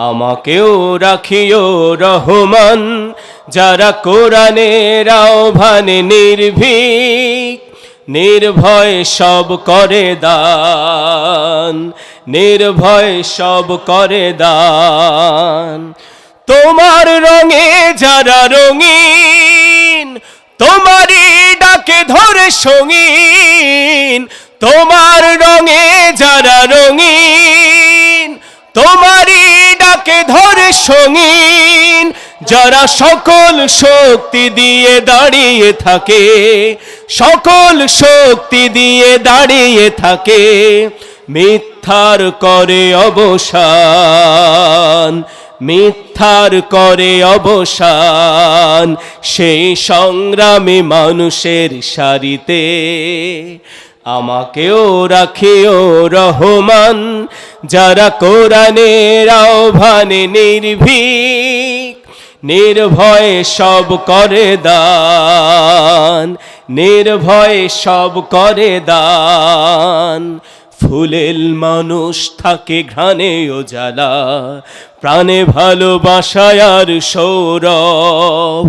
আমাকেও রাখিও রহমান, যারা কোরআনের আহ্বানে নির্ভীক, নির্ভয় সব করে দান, নির্ভয় সব করে দান। তোমার রঙে যারা রঙিন, তোমারই ডাকে ধরে সঙ্গীন, তোমার রঙে যারা রঙিন তোমারই ডাকে ধরে সঙ্গীন, যারা সকল শক্তি দিয়ে দাঁড়িয়ে থাকে, সকল শক্তি দিয়ে দাঁড়িয়ে থাকে, মিথ্যার করে অবসান, মিথ্যার করে অবসান, সেই সংগ্রামী মানুষের সারিতে আমাকেও রাখিও রহমান যারা কোরআনের আহ্বানে নির্ভীক, নির্ভয়ে সব করে দান, নির্ভয়ে সব করে দান। ফুলেল মানুষ থাকে ঘ্রাণে ও জ্বালা, প্রাণে ভালোবাসায় আর সৌরভ।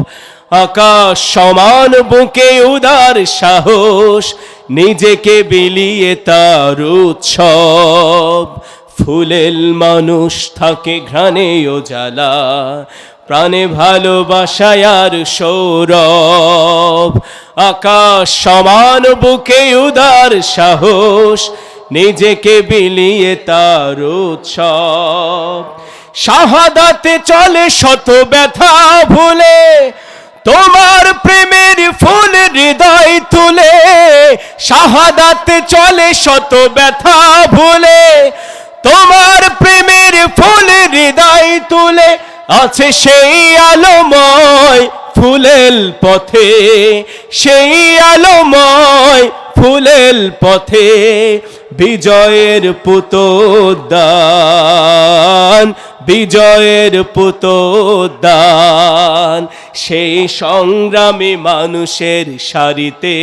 আকাশ সমান, বুকে উদার সাহস, নিজেকে বিলিয়ে তার উৎসব। ফুলেল মানুষ থাকে ঘ্রাণে ও জ্বালা, প্রাণে ভালোবাসায় আর সৌরভ। আকাশ সমান, বুকে উদার সাহস, নিজেকে বিলিয়ে তার উৎসব। শাহাদাতে চলে শত ব্যথা ভুলে, তোমার প্রেমের ফুল হৃদয় তুলে, শাহাদাতে চলে শত ব্যথা ভুলে তোমার প্রেমের ফুল হৃদয় তুলে আছে সেই আলোময় ফুলেল পথে, সেই আলোময় ফুলেল পথে বিজয়ের পুতোদ্দান বিজয়ের পুতোদ্দান। সেই সংগ্রামী মানুষের সারিতে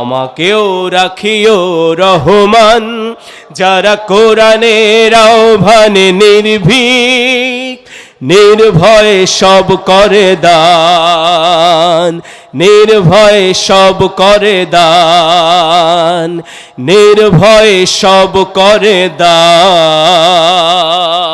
আমাকেও রাখিও রহমান। যারা কোরআনের আহ্বানে নির্ভীক, নির্ভয়ে সব করে দান, নির্ভয়ে সব করে দান, নির্ভয়ে সব করে দান।